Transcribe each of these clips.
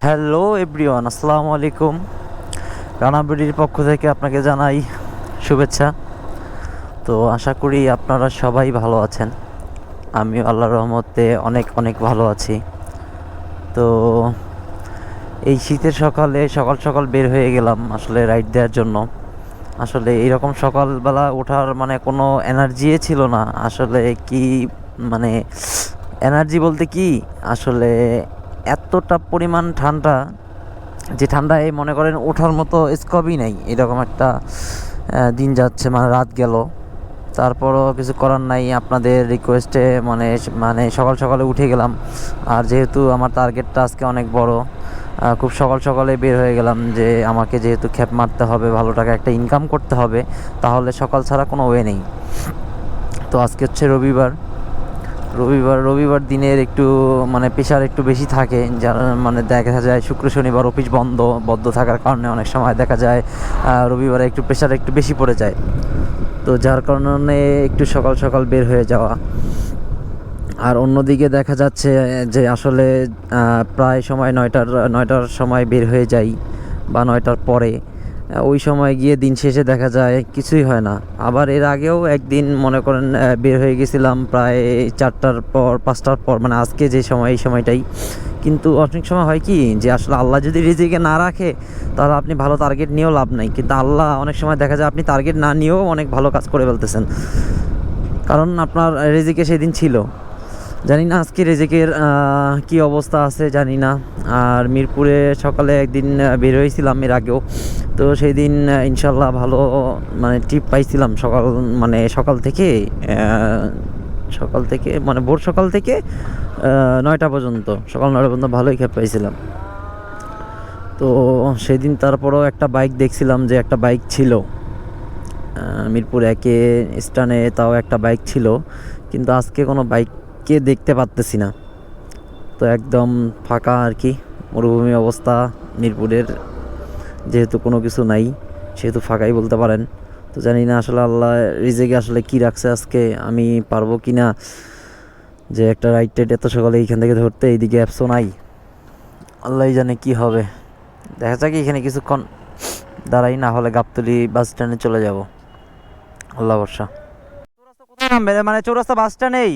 Hello everyone আসসালামু আলাইকুম রানাবিডির পক্ষ থেকে আপনাকে জানাই শুভেচ্ছা। তো আশা করি আপনারা সবাই ভালো আছেন। আমি আল্লাহর রহমতে অনেক অনেক ভালো আছি। তো এই শীতের সকালে সকাল সকাল বের হয়ে গেলাম আসলে রাইড দেওয়ার জন্য। আসলে এইরকম সকালবেলা ওঠার মানে কোনো এনার্জিই ছিল না। আসলে কি মানে এনার্জি বলতে কি? আসলে এতটা পরিমাণ ঠান্ডা যে ঠান্ডায় মনে করেন ওঠার মতো স্কোপই নাই। এরকম একটা দিন যাচ্ছে মানে রাত গেল। তারপরও কিছু করার নাই। আপনাদের রিকোয়েস্টে মানে মানে সকাল সকালে উঠে গেলাম। আর যেহেতু আমার টার্গেটটা আজকে অনেক বড় খুব সকাল সকালে বের হয়ে গেলাম যে আমাকে যেহেতু খ্যাপ মারতে হবে, ভালো টাকা একটা ইনকাম করতে হবে, তাহলে সকাল ছাড়া কোনো ওয়ে নেই। তো আজকে হচ্ছে রবিবার। রবিবার রবিবার দিনের একটু মানে প্রেশার একটু বেশি থাকে, যার মানে দেখা যায় শুক্র, শনিবার অফিস বন্ধ বদ্ধ থাকার কারণে অনেক সময় দেখা যায় রবিবারে একটু প্রেশার একটু বেশি পড়ে যায়। তো যার কারণে একটু সকাল সকাল বের হয়ে যাওয়া। আর অন্যদিকে দেখা যাচ্ছে যে আসলে প্রায় সময় নয়টার নয়টার সময় বের হয়ে যাই, বা নয়টার পরে। ওই সময় গিয়ে দিন শেষে দেখা যায় কিছুই হয় না। আবার এর আগেও একদিন মনে করেন বের হয়ে গেছিলাম প্রায় চারটার পর, পাঁচটার পর মানে আজকে যে সময়, এই সময়টাই। কিন্তু অনেক সময় হয় কি যে আসলে আল্লাহ যদি রিজিকে না রাখে, তাহলে আপনি ভালো টার্গেট নিয়েও লাভ নাই। কিন্তু আল্লাহ অনেক সময় দেখা যায় আপনি টার্গেট না নিয়েও অনেক ভালো কাজ করে ফেলতেছেন। কারণ আপনার রেজিকে সেদিন ছিল। জানি না আজকে রেজেকের কি অবস্থা আছে, জানি না। আর মিরপুরে সকালে একদিন বের হয়েছিলাম এর আগেও। তো সেই দিন ইনশাল্লাহ ভালো মানে টিপ পাইছিলাম সকাল মানে সকাল থেকে সকাল থেকে মানে ভোর সকাল থেকে নয়টা পর্যন্ত, সকাল নয়টা পর্যন্ত ভালোই খেপ পাইছিলাম। তো সেদিন তারপরেও একটা বাইক দেখছিলাম যে একটা বাইক ছিল। মিরপুর একে স্টানে তাও একটা বাইক ছিল। কিন্তু আজকে কোনো বাইককে দেখতে পারতেছি না। তো একদম ফাঁকা আর কি। মরুভূমি অবস্থা, মিরপুরের যেহেতু কোনো কিছু নাই, সেহেতু ফাঁকাই বলতে পারেন। তো জানি না আসলে আল্লাহ রিজেকে আসলে কি রাখছে আজকে, আমি পারব কি না? যে একটা রাইড টাইড এত সকালে এইখান থেকে ধরতে, এইদিকে অ্যাপসও নাই। আল্লাহই জানে কি হবে। দেখা যাক এখানে কিছুক্ষণ দাঁড়াই, না হলে গাবতলি বাস স্ট্যান্ডে চলে যাব। আল্লাহ বর্ষা? মানে চৌরাস্তা বাস স্ট্যান্ড স্ট্যান্ডেই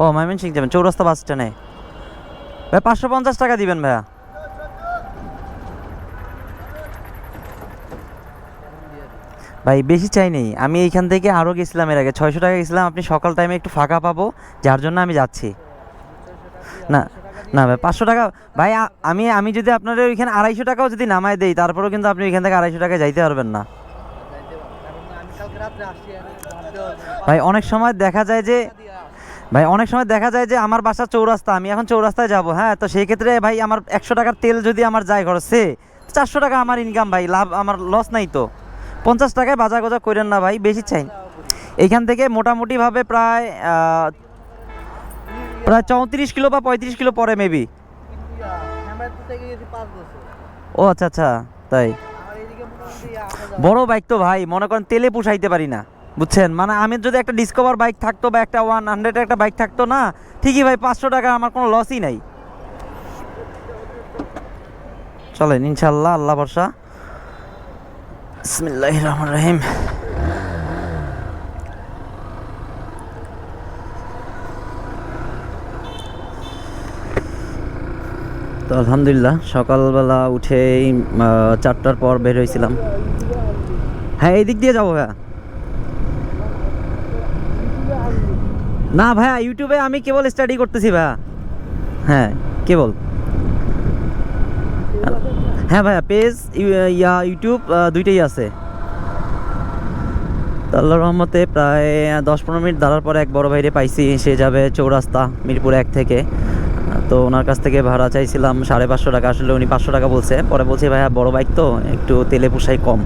ও ময়মনসিং যাবেন চৌরাস্তা বাস স্ট্যান্ডে। ভাই পাঁচশো পঞ্চাশ টাকা দিবেন ভাইয়া। ভাই বেশি চাই নেই। আমি এইখান থেকে আরও গেছিলাম এর আগে ছয়শো টাকা গেছিলাম। আপনি সকাল টাইমে একটু ফাঁকা পাবো যার জন্য আমি যাচ্ছি। না না ভাই পাঁচশো টাকা ভাই আমি আমি যদি আপনার ওইখানে আড়াইশো টাকাও যদি নামায় দেই তারপরেও কিন্তু আপনি ওইখান থেকে আড়াইশো টাকা যাইতে পারবেন না। ভাই অনেক সময় দেখা যায় যে ভাই, অনেক সময় দেখা যায় যে আমার বাসা চৌরাস্তা, আমি এখন চৌরাস্তায় যাব হ্যাঁ? তো সেই ক্ষেত্রে ভাই, আমার একশো টাকার তেল যদি আমার যায় খরচে চারশো টাকা আমার ইনকাম ভাই, লাভ আমার লস নাই তো। পঞ্চাশ টাকায় বাজার গোজা করেন না ভাই, বেশি চাই এইখান থেকে মোটামুটিভাবে প্রায় প্রায় চৌত্রিশ কিলো বা পঁয়ত্রিশ কিলো পরে মেবি ও আচ্ছা আচ্ছা তাই। বড় বাইক তো ভাই, মনে করেন তেলে পুষাইতে পারি না। বুঝছেন? মানে আমি যদি একটা ডিসকভার বাইক থাকতো বা একটা ওয়ান হান্ড্রেড একটা বাইক থাকতো না, ঠিকই ভাই পাঁচশো টাকা আমার কোনো লসই নাই। চলেন ইনশাল্লাহ আল্লাহ ভরসা। বিসমিল্লাহির রহমানির রহিম। তো আলহামদুলিল্লাহ, সকালবেলা উঠেই চারটার পর বের হয়েছিলাম। হ্যাঁ এই দিক দিয়ে যাব ভাইয়া। না ভাইয়া ইউটিউবে আমি কেবল স্টাডি করতেছি ভাইয়া। হ্যাঁ কেবল। হ্যাঁ ভাইয়া পেজ ইয়া ইউটিউব দুইটাই আছে। তো আল্লাহর রহমতে প্রায় দশ পনেরো মিনিট দাঁড়ার পরে এক বড় ভাইরে পাইছি, সে যাবে চৌরাস্তা, মিরপুর এক থেকে। তো ওনার কাছ থেকে ভাড়া চাইছিলাম সাড়ে পাঁচশো টাকা, আসলে উনি পাঁচশো টাকা বলছে। পরে বলছে, ভাইয়া, বড় বাইক তো, একটু তেলে পোষাই কম।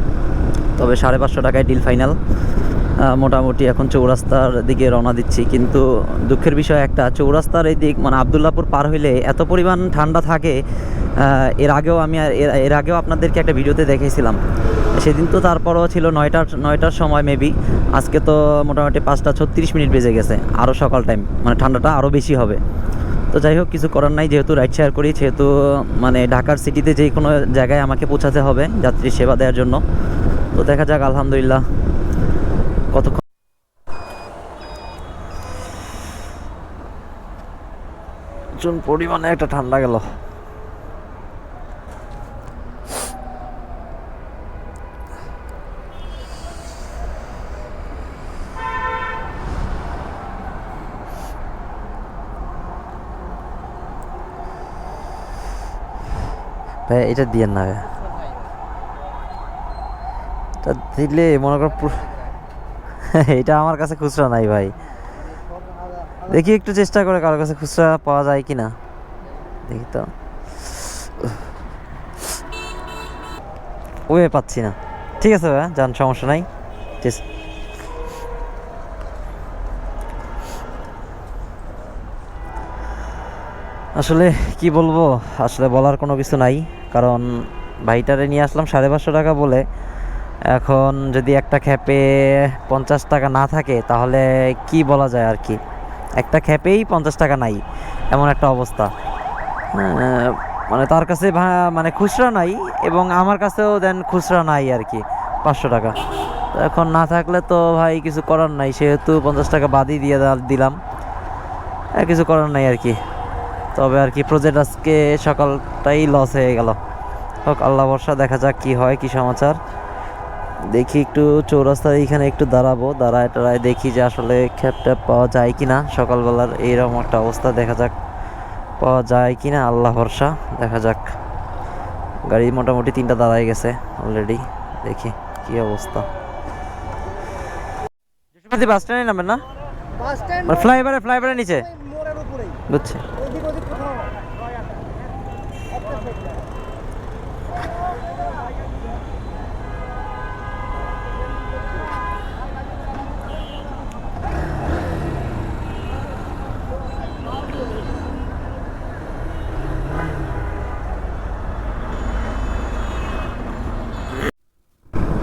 তবে সাড়ে পাঁচশো টাকায় ডিল ফাইনাল মোটামুটি এখন চৌরাস্তার দিকে রওনা দিচ্ছি। কিন্তু দুঃখের বিষয় একটা, চৌরাস্তার এই দিক মানে আবদুল্লাপুর পার হইলে এত পরিমাণ ঠান্ডা থাকে এর আগেও আমি এর- আগেও আপনাদেরকে একটা ভিডিওতে দেখেছিলাম। সেদিন তো তারপরও ছিল নয়টার নয়টার সময় মেবি আজকে তো মোটামুটি পাঁচটা ছত্রিশ মিনিট বেজে গেছে আরও সকাল টাইম মানে ঠান্ডাটা আরও বেশি হবে। তো যাই হোক, কিছু করার নাই, যেহেতু রাইড শেয়ার করি যেহেতু মানে ঢাকার সিটিতে যে কোনো জায়গায় আমাকে পৌঁছাতে হবে, যাত্রী সেবা দেওয়ার জন্য। তো দেখা যাক, আলহামদুলিল্লাহ। কতক্ষণ? প্রচুর পরিমাণে একটা ঠান্ডা গেল। ভাই এটা দিয়ে না এটা দিলে মনে কর এটা আমার কাছে খুচরা নাই ভাই। দেখি একটু চেষ্টা করে কারোর কাছে খুচরা পাওয়া যায় কি না দেখি তো। ওয়ে পাচ্ছি না। ঠিক আছে ভাই যান, সমস্যা নাই। আসলে কি বলব, আসলে বলার কোনো কিছু নাই। কারণ ভাইটারে নিয়ে আসলাম সাড়ে পাঁচশো টাকা বলে। এখন যদি একটা খ্যাপে পঞ্চাশ টাকা না থাকে তাহলে কি বলা যায় আর কি? একটা খ্যাপেই পঞ্চাশ টাকা নাই এমন একটা অবস্থা। হ্যাঁ, মানে তার কাছে মানে খুচরা নাই এবং আমার কাছেও দেন খুচরা নাই আর কি পাঁচশো টাকা। তো এখন না থাকলে তো ভাই কিছু করার নাই সেহেতু পঞ্চাশ টাকা বাদই দিয়ে দিলাম। কিছু করার নাই আর কি। তবে আর কি প্রজেক্ট আজকে সকালটাই লস হয়ে গেল। হোক আল্লাহ বর্ষা দেখা যাক কি হয় কি সমাচার। দেখি একটু চৌরাস্তার এইখানে একটু দাঁড়াবো দাঁড়ায় টাড়ায় দেখি যে আসলে খ্যাপ ট্যাপ পাওয়া যায় কি না সকালবেলার এইরকম একটা অবস্থা দেখা যাক পাওয়া যায় কি না আল্লাহ ভরসা দেখা যাক। গাড়ি মোটামুটি তিনটা দাঁড়ায় গেছে অলরেডি দেখি কি অবস্থা। বাস স্ট্যান্ডে নামেন না? মানে ফ্লাইওভারে ফ্লাইওভারের নিচে? বুঝছি।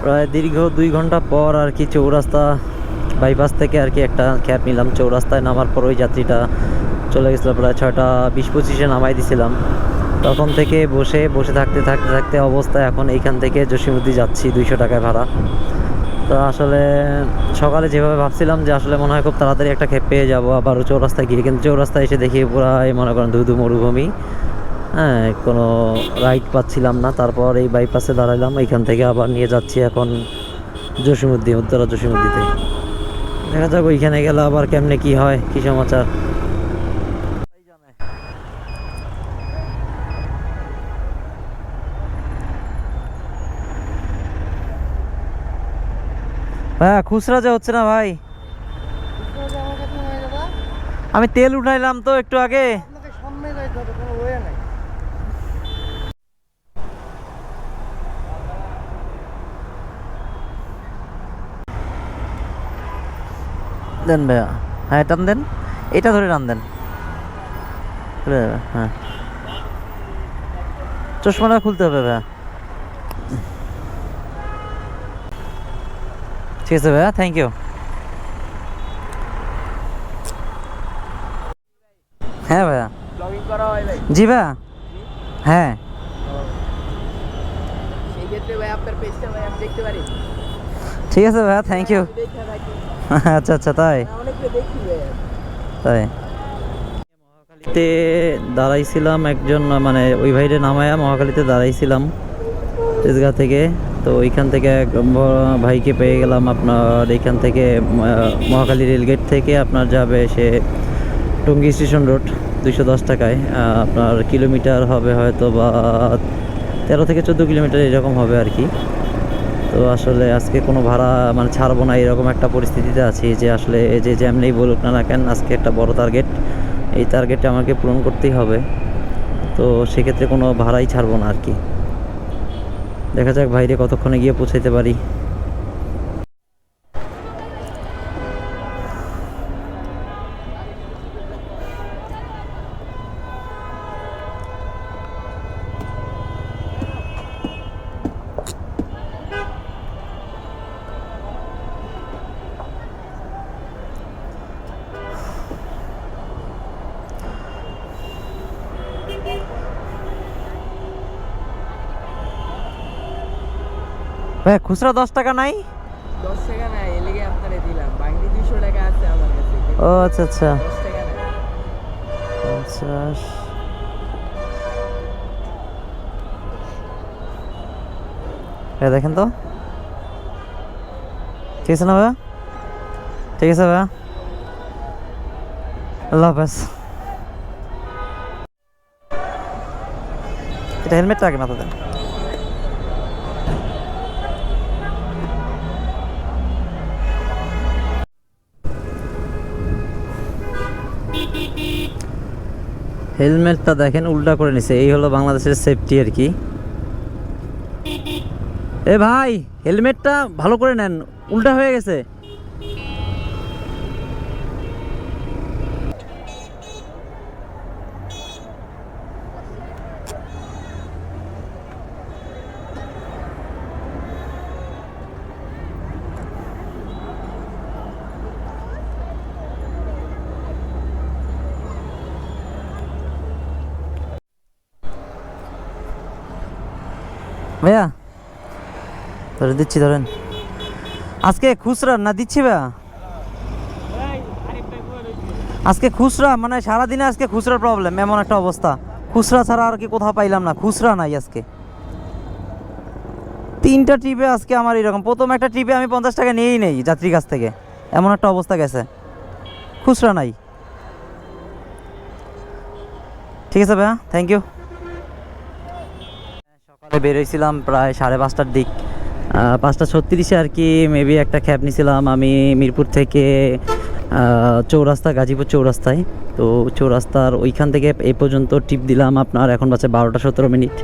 প্রায় দীর্ঘ দুই ঘণ্টা পর আর কি চৌরাস্তা বাইপাস থেকে আর কি একটা ক্যাব নিলাম। চৌরাস্তায় নামার পর ওই যাত্রীটা চলে গেছিল প্রায় ছয়টা বিশ পঁচিশে নামাই দিছিলাম। তখন থেকে বসে বসে থাকতে থাকতে থাকতে অবস্থা এখন এইখান থেকে জসিমুদ্দি যাচ্ছি দুইশো টাকায় ভাড়া। তো আসলে সকালে যেভাবে ভাবছিলাম যে আসলে মনে হয় খুব তাড়াতাড়ি একটা খেপ পেয়ে যাব আবার চৌরাস্তায় গিয়ে, কিন্তু চৌরাস্তায় এসে দেখি পুরাই মনে করেন ধুধু মরুভূমি। হ্যাঁ কোনো রাইড পাচ্ছিলাম না। তারপর এই বাইপাসে দাঁড়াইলাম। এখান থেকে আবার নিয়ে যাচ্ছি এখন জসিমুদ্দি উত্তরা জসিমুদ্দিতে দেখা যাক ওইখানে গেলে আবার কেমনে কি হয় কি সমাচার। হ্যাঁ খুচরা যে হচ্ছে না ভাই। আমি তেল উঠাইলাম তো একটু আগে। সামনে যাইতে হবে কোনো ওয়ে নাই। দেন ভাইয়া। হ্যাঁ টান দেন। এটা ধরে টান দেন। খুলে যাবে, হ্যাঁ। চশমাটা খুলতে হবে ভাইয়া। ঠিক আছে ভাইয়া থ্যাংক ইউ হ্যাঁ ভাইয়া। জি ভাইয়া। হ্যাঁ। ভাই আপনার পেজটা ভাই আমি দেখতে পারি। ঠিক আছে ভাইয়া থ্যাংক ইউ আচ্ছা আচ্ছা তাই? তাই। মহাখালীতে দাঁড়াইছিলাম একজন মানে ওই ভাইরে নামায়া মহাকালীতে দাঁড়াইছিলাম তেজগাঁ থেকে। তো ওইখান থেকে এক ভাইকে পেয়ে গেলাম আপনার এইখান থেকে আহ, মহাখালী রেলগেট থেকে। আপনার যাবে সে টঙ্গী স্টেশন রোড দুইশো দশ টাকায়। আপনার কিলোমিটার হবে হয়তো বা তেরো থেকে চোদ্দ কিলোমিটার এরকম হবে আর কি। তো আসলে আজকে কোনো ভাড়া মানে ছাড়বো না, এরকম একটা পরিস্থিতিতে আছি যে আসলে এই যে যেমনি বলুক না না কেন, আজকে একটা বড় টার্গেট এই টার্গেটটা আমাকে পূরণ করতেই হবে। তো সেক্ষেত্রে কোনো ভাড়াই ছাড়বো না আর কি। দেখা যাক বাইরে কতক্ষণে গিয়ে পৌঁছাইতে পারি। ভাই খুচরা দশ টাকা নাই? দশ টাকা নাই এলিগে আপনারে দিলাম। বাকি দুইশো টাকা আছে আমার কাছে ও আচ্ছা আচ্ছা। দশ টাকা নাই। পঞ্চাশ। এ দেখেন তো। ঠিক আছে না ভাইয়া? ঠিক আছে ভাইয়া? আল্লাহ হাফেজ। এটা হেলমেটটা আগে মাথা দেন। হেলমেটটা দেখেন, উল্টা করে নিছে। এই হলো বাংলাদেশের সেফটি আর কি। এ ভাই, হেলমেটটা ভালো করে নেন, উল্টা হয়ে গেছে। ভাইয়া? ধরে দিচ্ছি, ধরেন। আজকে খুচরা না দিচ্ছি ভাইয়া? আজকে খুচরা মানে সারাদিনে আজকে খুচরা প্রবলেম এমন একটা অবস্থা। খুচরা ছাড়া আর কি কোথাও পাইলাম না, খুচরা নাই আজকে। তিনটা ট্রিপে আজকে আমার এরকম। প্রথম একটা ট্রিপে আমি পঞ্চাশ টাকা নিয়েই নেই যাত্রীর কাছ থেকে। এমন একটা অবস্থা গেছে। খুচরা নাই। ঠিক আছে ভাইয়া থ্যাংক ইউ বেরোইছিলাম প্রায় সাড়ে পাঁচটার দিক। পাঁচটা ছত্রিশে আর কি মেবি একটা ক্যাব নিয়েছিলাম আমি মিরপুর থেকে চৌরাস্তা, গাজীপুর চৌরাস্তায়। তো চৌরাস্তার ওইখান থেকে এই পর্যন্ত টিপ দিলাম আপনার, এখন বাজে বারোটা সতেরো মিনিট।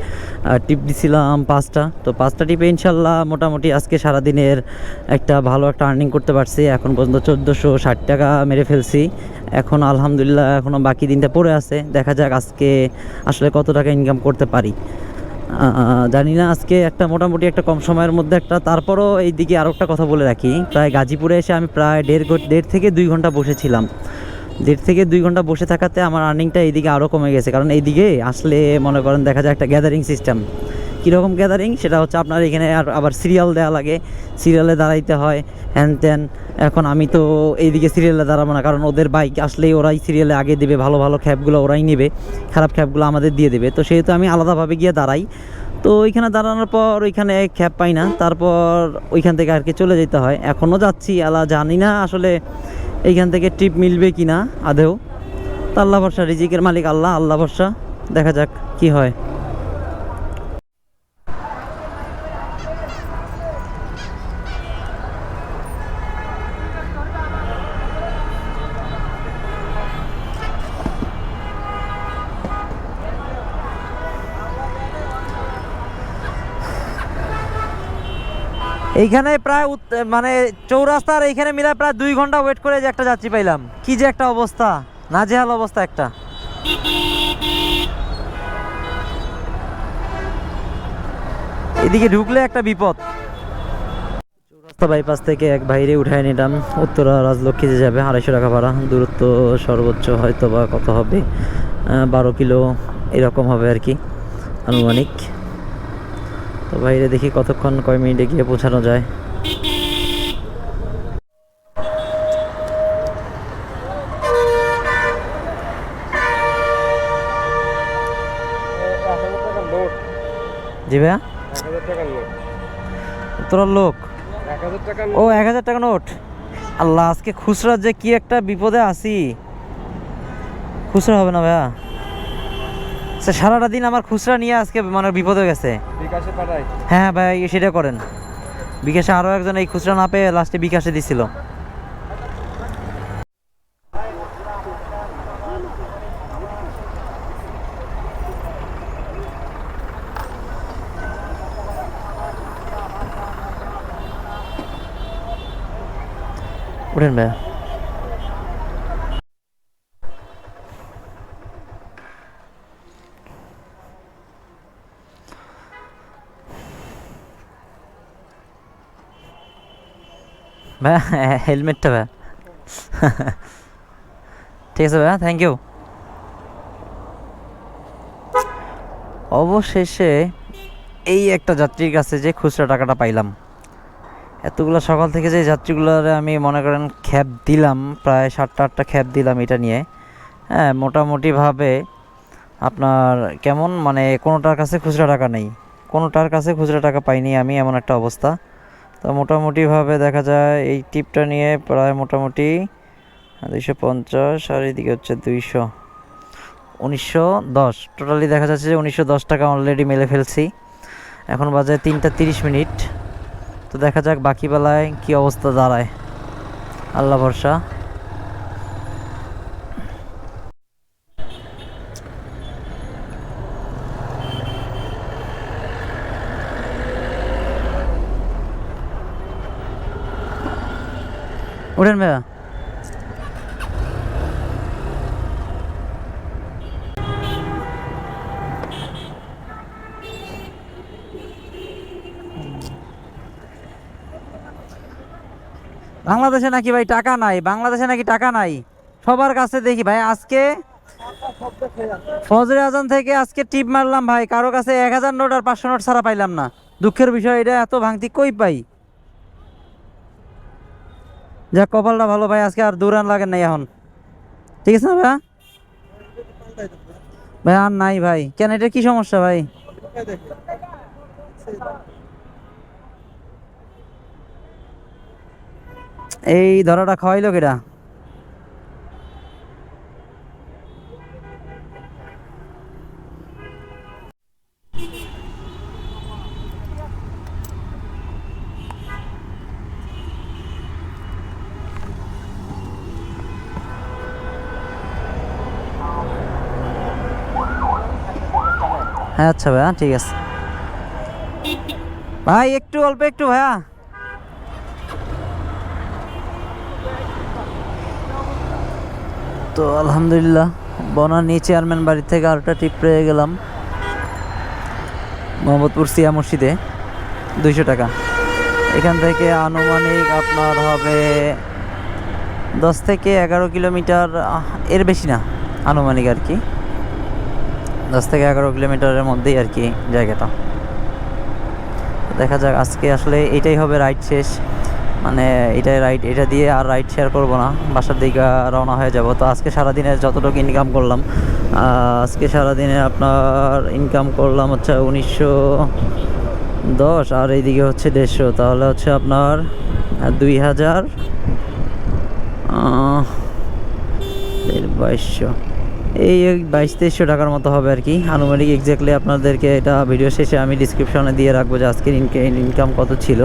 টিপ দিছিলাম পাঁচটা। তো পাঁচটা টিপে ইনশাল্লাহ মোটামুটি আজকে সারাদিনের একটা ভালো একটা আর্নিং করতে পারছি। এখন পর্যন্ত চোদ্দোশো ষাট টাকা মেরে ফেলছি। এখন আলহামদুলিল্লাহ এখনও বাকি দিনটা পড়ে আছে। দেখা যাক আজকে আসলে কত টাকা ইনকাম করতে পারি। জানি না, আজকে একটা মোটামুটি একটা কম সময়ের মধ্যে একটা, তারপরও এই দিকে আরও একটা কথা বলে রাখি। প্রায় গাজীপুরে এসে আমি প্রায় দেড় দেড় থেকে দুই ঘণ্টা বসেছিলাম। দেড় থেকে দুই ঘণ্টা বসে থাকাতে আমার আর্নিংটা এইদিকে আরও কমে গেছে। কারণ এইদিকে আসলে মনে করেন দেখা যায় একটা গ্যাদারিং সিস্টেম কীরকম গ্যাদারিং সেটা হচ্ছে আপনার এখানে আর আবার সিরিয়াল দেওয়া লাগে। সিরিয়ালে দাঁড়াইতে হয় হ্যান ত্যান এখন আমি তো এইদিকে সিরিয়ালে দাঁড়াবো না, কারণ ওদের বাইক আসলেই ওরাই সিরিয়ালে আগে দেবে, ভালো ভালো খ্যাপগুলো ওরাই নেবে, খারাপ খ্যাপগুলো আমাদের দিয়ে দেবে। তো সেহেতু আমি আলাদাভাবে গিয়ে দাঁড়াই। তো ওইখানে দাঁড়ানোর পর ওইখানে খ্যাপ পাই না, তারপর ওইখান থেকে আর কি চলে যেতে হয়। এখনও যাচ্ছি আলা জানি না আসলে এইখান থেকে ট্রিপ মিলবে কি না আদেও তো আল্লাহ ভরসা, রিজিকের মালিক আল্লাহ আল্লাহ ভরসা। দেখা যাক কি হয়। এইখানে প্রায় মানে চৌরাস্তার এইখানে মিলায় প্রায় দুই ঘণ্টা ওয়েট করে যে একটা যাত্রী পাইলাম। কি যে একটা অবস্থা, নাজেহাল অবস্থা একটা। এদিকে ঢুকলে একটা বিপদ। চৌরাস্তা বাইপাস থেকে এক বাইরে উঠায় নিলাম। উত্তরা রাজলক্ষ্মীতে যাবে, আড়াইশো টাকা ভাড়া। দূরত্ব সর্বোচ্চ হয়তো বা কত হবে? বারো কিলো এরকম হবে আর কি, আনুমানিক। তো বাইরে দেখি কতক্ষণ কয় মিনিটে গিয়ে পৌঁছানো যায়। জি ভাইয়া? তোর লোক? ও, এক হাজার টাকা নোট। আল্লাহ, আজকে খুচরা যে কি একটা বিপদে আছি। খুচরা হবে না ভাইয়া। সে সারাটা দিন আমার খুচরা নিয়ে আজকে মানে বিপদে গেছে। হ্যাঁ ভাই, সেটা করেন। বিকাশে আরও একজন এই খুচরা না পেয়ে লাস্টে বিকাশে দিছিল। উঠেন ভাইয়া। ভাইয়া হেলমেটটা ভাই। ঠিক আছে ভাইয়া থ্যাংক ইউ অবশেষে এই একটা যাত্রীর কাছে যে খুচরা টাকাটা পাইলাম। এতগুলো সকাল থেকে যে যাত্রীগুলোর আমি মনে করেন খ্যাপ দিলাম, প্রায় সাতটা আটটা খ্যাপ দিলাম এটা নিয়ে। হ্যাঁ মোটামুটিভাবে আপনার কেমন মানে কোনোটার কাছে খুচরা টাকা নেই। কোনোটার কাছে খুচরা টাকা পাইনি আমি, এমন একটা অবস্থা। তো মোটামুটিভাবে দেখা যায় এই টিপটা নিয়ে প্রায় মোটামুটি দুইশো পঞ্চাশ আর এদিকে হচ্ছে দুইশো, উনিশশো দশ। টোটালি দেখা যাচ্ছে যে উনিশশো দশ টাকা অলরেডি মেলে ফেলছি। এখন বাজে তিনটা তিরিশ মিনিট। তো দেখা যাক বাকি বেলায় কী অবস্থা দাঁড়ায়। আল্লাহ ভরসা। উঠেন ভাইয়া। বাংলাদেশে নাকি ভাই টাকা নাই, বাংলাদেশে নাকি টাকা নাই? সবার কাছে দেখি ভাই, আজকে ফজরে আজান থেকে আজকে টিপ মারলাম ভাই, কারও কাছে এক হাজার নোট আর পাঁচশো নোট ছাড়া পাইলাম না। দুঃখের বিষয় এটা, এত ভাঙতি কই পাই? যাক, কপালটা ভালো ভাই, আজকে আর দুরান লাগেন নাই এখন। ঠিক আছে না ভাই ভাই আর নাই ভাই। কেন, এটা কি সমস্যা ভাই? এই ধরাটা খাওয়াইলো কেটা আচ্ছা ভাইয়া, ঠিক আছে। ভাই, একটু অল্প, একটু ভাইয়া। তো আলহামদুলিল্লাহ বনানী চেয়ারম্যান বাড়ি থেকে আরেকটা টিপ পেয়ে গেলাম। মোহাম্মদপুর সিয়া মসজিদে, দুইশো টাকা। এখান থেকে আনুমানিক আপনার হবে দশ থেকে এগারো কিলোমিটার এর বেশি না, আনুমানিক আর কি। দশ থেকে এগারো কিলোমিটারের মধ্যেই আর কি জায়গাটা। দেখা যাক, আজকে আসলে এটাই হবে রাইড শেষ। মানে এটাই রাইড এটা দিয়ে আর রাইড শেয়ার করব না। বাসার দিকে রওনা হয়ে যাব। তো আজকে সারাদিনে যতটুকু ইনকাম করলাম আজকে সারাদিনে আপনার ইনকাম করলাম হচ্ছে উনিশশো দশ, আর এইদিকে হচ্ছে দেড়শো। তাহলে হচ্ছে আপনার দুই হাজার বাইশশো। এই বাইশ তেইশশো টাকার মতো হবে আর কি। আনুমানিক এক্স্যাক্টলি আপনাদেরকে এটা ভিডিও শেষে আমি ডিসক্রিপশনে দিয়ে রাখব যে আজকের ইনকাম কত ছিল।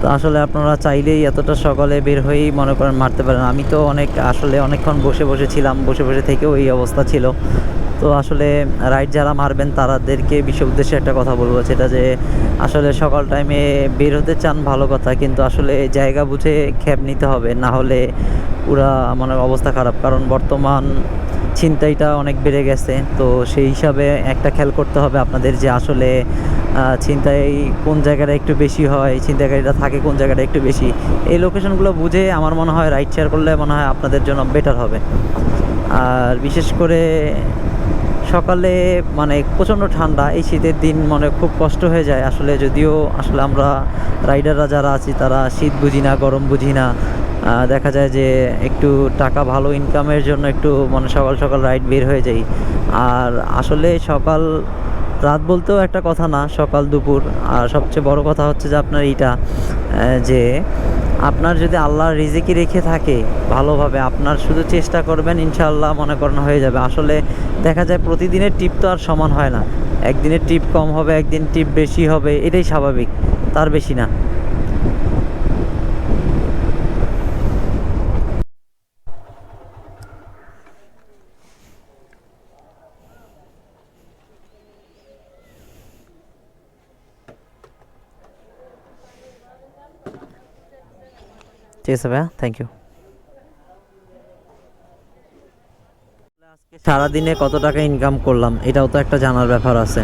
তো আসলে আপনারা চাইলেই এতটা সকালে বের হয়েই মনে করেন মারতে পারেন। আমি তো অনেক, আসলে অনেকক্ষণ বসে বসে ছিলাম, বসে বসে থেকেও এই অবস্থা ছিল। তো আসলে রাইড যারা মারবেন তাদেরকে বিশ্ব উদ্দেশ্যে একটা কথা বলব, সেটা যে আসলে সকাল টাইমে বের হতে চান ভালো কথা, কিন্তু আসলে জায়গা বুঝে খ্যাপ নিতে হবে। না হলে পুরা মানে অবস্থা খারাপ। কারণ বর্তমান ছিনতাইটা অনেক বেড়ে গেছে। তো সেই হিসাবে একটা খেয়াল করতে হবে আপনাদের যে আসলে ছিনতাই কোন জায়গাটা একটু বেশি হয়, ছিনতাইকারীরা থাকে কোন জায়গাটা একটু বেশি। এই লোকেশনগুলো বুঝে আমার মনে হয় রাইড শেয়ার করলে মনে হয় আপনাদের জন্য বেটার হবে। আর বিশেষ করে সকালে মানে প্রচণ্ড ঠান্ডা, এই শীতের দিন মানে খুব কষ্ট হয়ে যায়। আসলে যদিও আসলে আমরা রাইডাররা যারা আছি তারা শীত বুঝি না, গরম বুঝি না। দেখা যায় যে একটু টাকা ভালো ইনকামের জন্য একটু মানে সকাল সকাল রাইড বের হয়ে যাই। আর আসলে সকাল, রাত বলতেও একটা কথা না, সকাল, দুপুর। আর সবচেয়ে বড় কথা হচ্ছে যে আপনার এইটা যে আপনার যদি আল্লাহর রিজিকি রেখে থাকে ভালোভাবে, আপনার শুধু চেষ্টা করবেন ইনশাআল্লাহ মনে করেন হয়ে যাবে। আসলে দেখা যায় প্রতিদিনের টিপ তো আর সমান হয় না। একদিনের টিপ কম হবে, একদিন টিপ বেশি হবে, এটাই স্বাভাবিক। তার বেশি না। ঠিক আছে ভাইয়া থ্যাংক ইউ আজকে সারাদিনে কত টাকা ইনকাম করলাম? এটাও তো একটা জানার ব্যাপার আছে।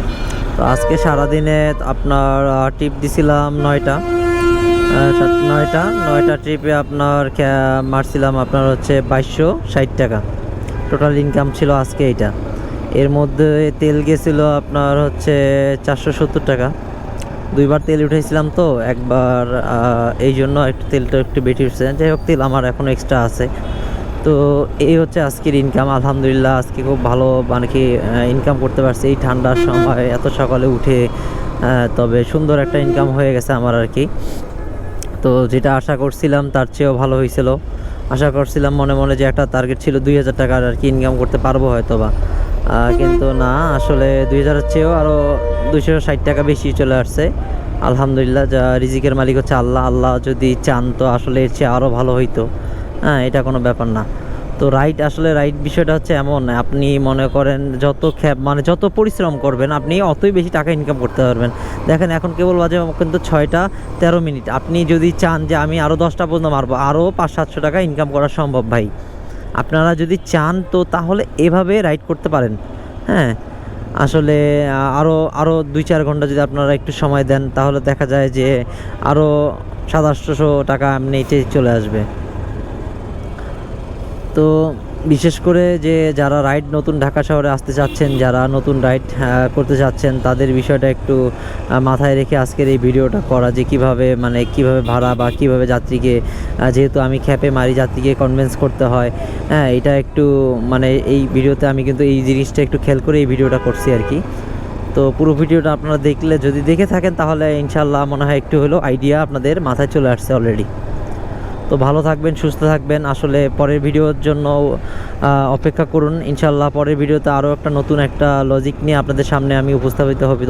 তো আজকে সারাদিনে আপনার টিপ দিছিলাম নয়টা। নয়টা। নয়টা ট্রিপে আপনার মারছিলাম আপনার হচ্ছে বাইশশো ষাট টাকা। টোটাল ইনকাম ছিল আজকে এইটা। এর মধ্যে তেল গেছিল আপনার হচ্ছে চারশো সত্তর টাকা। দুইবার তেল উঠেছিলাম তো, একবার এই জন্য একটু তেলটা একটু বেশি উঠছে। যাই হোক, তেল আমার এখনও এক্সট্রা আছে। তো এই হচ্ছে আজকের ইনকাম আলহামদুলিল্লাহ, আজকে খুব ভালো মানে কি ইনকাম করতে পারছি। এই ঠান্ডার সময় এত সকালে উঠে তবে সুন্দর একটা ইনকাম হয়ে গেছে আমার আর কি। তো যেটা আশা করছিলাম, তার চেয়েও ভালো হয়েছিল। আশা করছিলাম মনে মনে যে একটা টার্গেট ছিল দুই হাজার টাকার আর কি ইনকাম করতে পারব হয়তো বা কিন্তু না, আসলে দুই হাজারের চেয়েও আরও দুশো ষাট টাকা বেশি চলে আসছে। আলহামদুলিল্লাহ, যা রিজিকের মালিক হচ্ছে আল্লাহ। আল্লাহ যদি চান তো আসলে এর চেয়ে আরও ভালো হইতো। হ্যাঁ এটা কোনো ব্যাপার না। তো রাইট আসলে রাইট বিষয়টা হচ্ছে এমন, আপনি মনে করেন যত খ্যাপ মানে যত পরিশ্রম করবেন, আপনি অতই বেশি টাকা ইনকাম করতে পারবেন। দেখেন, এখন কেবল বাজে কিন্তু ছয়টা তেরো মিনিট। আপনি যদি চান যে আমি আরও দশটা পর্যন্ত মারবো আরও পাঁচ সাতশো টাকা ইনকাম করা সম্ভব ভাই। আপনারা যদি চান তো তাহলে এভাবে রাইড করতে পারেন। হ্যাঁ আসলে আরও আরও দুই চার ঘণ্টা যদি আপনারা একটু সময় দেন, তাহলে দেখা যায় যে আরও সাত আটশোশো টাকা এমনিতে চলে আসবে। তো বিশেষ করে যে যারা রাইড নতুন ঢাকা শহরে আসতে চাচ্ছেন, যারা নতুন রাইড করতে চাচ্ছেন, তাদের বিষয়টা একটু মাথায় রেখে আজকের এই ভিডিওটা করা যে কীভাবে মানে কীভাবে ভাড়া বা কীভাবে যাত্রীকে যেহেতু আমি খ্যাপে মারি যাত্রীকে কনভিন্স করতে হয় হ্যাঁ এটা একটু মানে এই ভিডিওতে আমি কিন্তু এই জিনিসটা একটু খেয়াল করে এই ভিডিওটা করছি আর কি। তো পুরো ভিডিওটা আপনারা দেখলে যদি দেখে থাকেন, তাহলে ইনশাল্লাহ মনে হয় একটু হলেও আইডিয়া আপনাদের মাথায় চলে আসছে অলরেডি তো ভালো থাকবেন, সুস্থ থাকবেন। আসলে পরের ভিডিওর জন্য অপেক্ষা করুন। ইনশাল্লাহ পরের ভিডিওতে আরও একটা নতুন একটা লজিক নিয়ে আপনাদের সামনে আমি উপস্থাপিত হবে